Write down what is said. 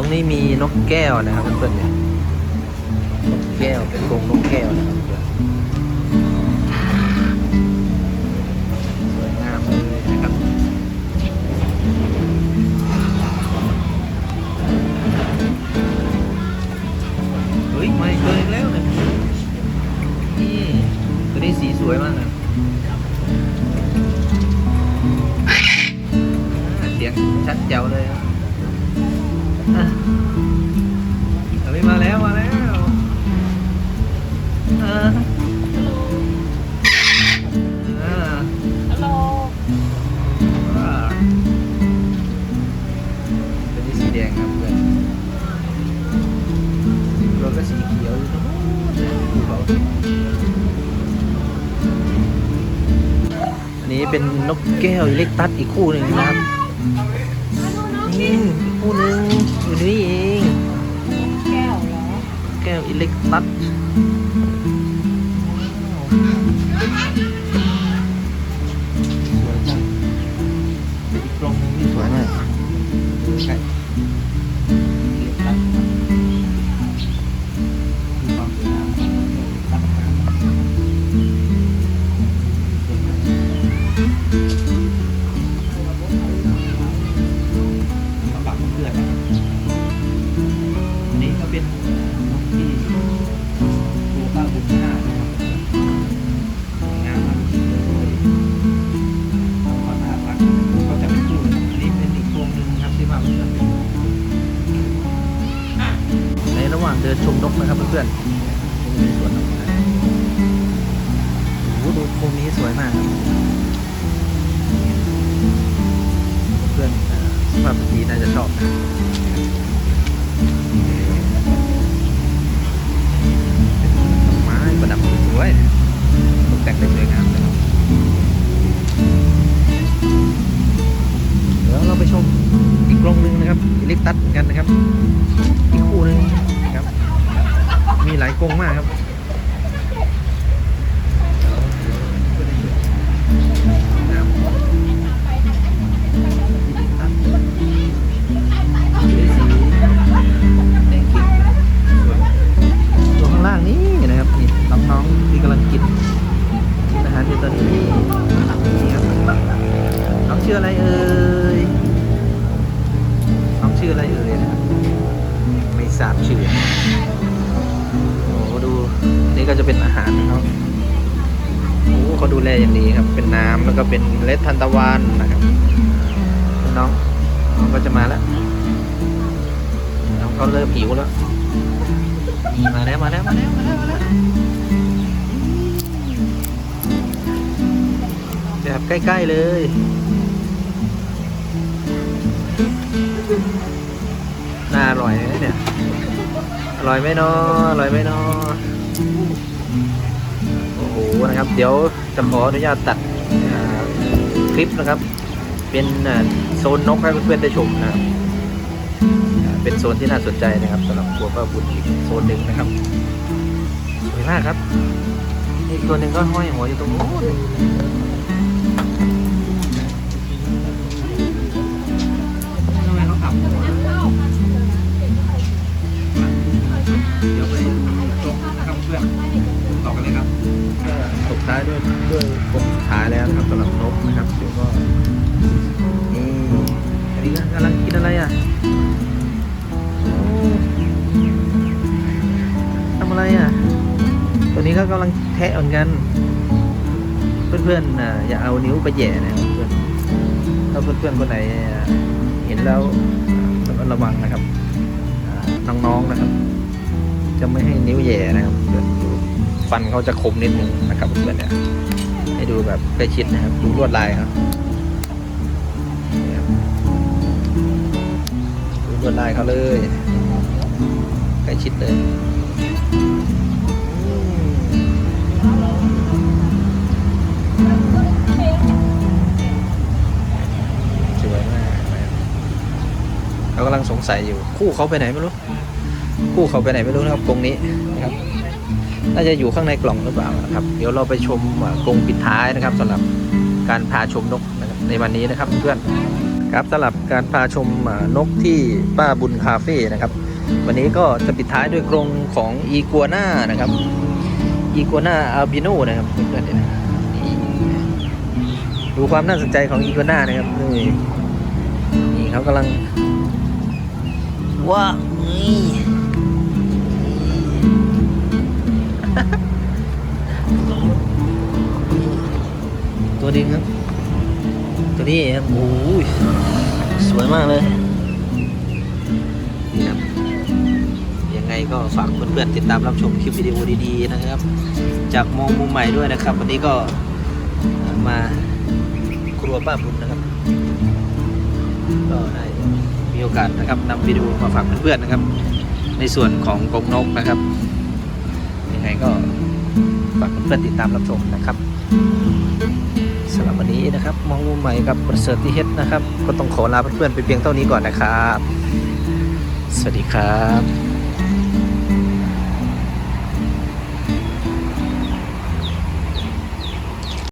ตรงนี้มีนกแก้วนะครับเพื่อนๆเนี่ยนกแก้วเป็นกรงนกแก้วนะครับเพื่อนสวยงามเลยนะครับเฮ้ยไม่เกินอีกแล้วเนี่ยนี่ตัวนี้สีสวยมากนะอ่าเสียงชัดแจ๋วเลยครับ อะเฮ้ยมาแล้วมาแล้วอ่าอ่าฮัลโหลว้าตัวนี้สีแดงครับเพื่อนเราก็สีเขียวอยู่ตรงนู้นดูเขาอันนี้เป็นนกแก้วอิเล็กตัสอีกคู่หนึ่งนะครับ นี่อีกคู่หนึ่งอยู่ นี่เอง แก้วเหรอ แก้วอิเล็กตัสส นนี้ก็เป็นนกที่ตัวข้าวบุญห้านะครับสวยงามมากเลยแล้วก็น่ารักก็จะเป็นคู่นะครับอันนี้เป็นอีกตัวหนึ่งครับที่มาเพื่อนในระหว่างเดินชมนกนะครับเพื่อนๆมีสวนนกนะโอ้โหดูมุมนี้สวยมากเพื่อนๆเอ่อสภาพดีน่าจะชอบนะ มีหลายกรงมากครับตัสสีแดงเขียวสวยตัวข้างล่างนี่นะครับนี่น้องๆที่กำลังกินกินอาหารอยู่ตอนนี้นี่ครับน้องชื่ออะไรเอ่ยน้องชื่ออะไรเอ่ยนะครับไม่ทราบชื่อ โอ้โหดูนี่ก็จะเป็นอาหารเขาโอ้เขาดูแลอย่างดีครับ เป็นน้ำแล้วก็เป็นเล็ดทานตะวันนะครับน้องน้องก็จะมาแล้วน้องเขาเริ่มหิวแล้วนี่มาแล้วมาแล้วมาแล้วมาแล้วมาแล้วแบบใกล้ๆเลยน่าอร่อยไหมเนี่ย อร่อยไหมเนาะอร่อยไหมเนาะโอ้โหนะครับ เดี๋ยวจะขออนุญาตตัดคลิปนะครับ เป็นโซนนกให้เพื่อนๆได้ชมนะครับเป็นโซนที่น่าสนใจนะครับสำหรับครัวป้าบุญอีกโซนหนึ่งนะครับสวยมากครับอีกตัวหนึ่งก็ห้อยหัวอยู่ตรงนู้น ท้ายด้วยด้วยกลมสุดท้ายแล้วนะครับสำหรับนกนะครับเดี๋ยวก็นี่อันนี้ก็กำลังกินอะไรอะทำอะไรอะ ตัวนี้ก็กำลังแทะเหมือนกัน เพื่อนๆออย่าเอานิ้วไปแย่นะเพื่อนถ้าเพื่อนๆคนไหนเห็นแล้วอะระระวังนะครับน้องๆนะครับ จะไม่ให้นิ้วแย่นะครับเพื่อน ฟันเขาจะคมนิดนึงนะครับเพื่อนเนี่ยให้ดูแบบใกล้ชิดนะครับ ดูลวดลายครับดูลวดลายเขาเลยใกล้ชิดเลยสวยมากนะครับเรากำลังสงสัยอยู่คู่เขาไปไหนไม่รู้ คู่เขาไปไหนไม่รู้นะครับกรงนี้นะครับ น่าจะอยู่ข้างในกล่องหรือเปล่านะครับ เดี๋ยวเราไปชมกรงปิดท้ายนะครับสำหรับการพาชมนกนในวันนี้นะครับเพื่อนครับสำหรับการพาชมนกที่ป้าบุญคาเฟ่นะครับ วันนี้ก็จะปิดท้ายด้วยกรงของอีกัวน่านะครับอีกัวน่าอัลบิโนนะครับเพื่อนๆดูความน่าสนใจของอีกัวน่านะครับนี่นี่เขากำลังว้า ตัวดิงครับ ตัวนี้ครับโอ้ยสวยมากเลยนี่ครับยังไงก็ฝากเพื่อนๆติดตามรับชมคลิปวิดีโอดีๆนะครับ จากมองมุมใหม่ด้วยนะครับ วันนี้ก็มาครัวป้าบุญนะครับก็ได้มีโอกาสนะครับนำวิดีโอมาฝากเพื่อนๆนะครับ ในส่วนของกงนกนะครับยังไงก็ ฝากเพื่อนติดตามรับชมนะครับสำหรับวันนี้นะครับ มองมุมใหม่กับประเสริฐที่เฮ็ดนะครับ ก็ต้องขอลาเพื่อนๆไปเพียงเท่านี้ก่อนนะครับ สวัสดีครับ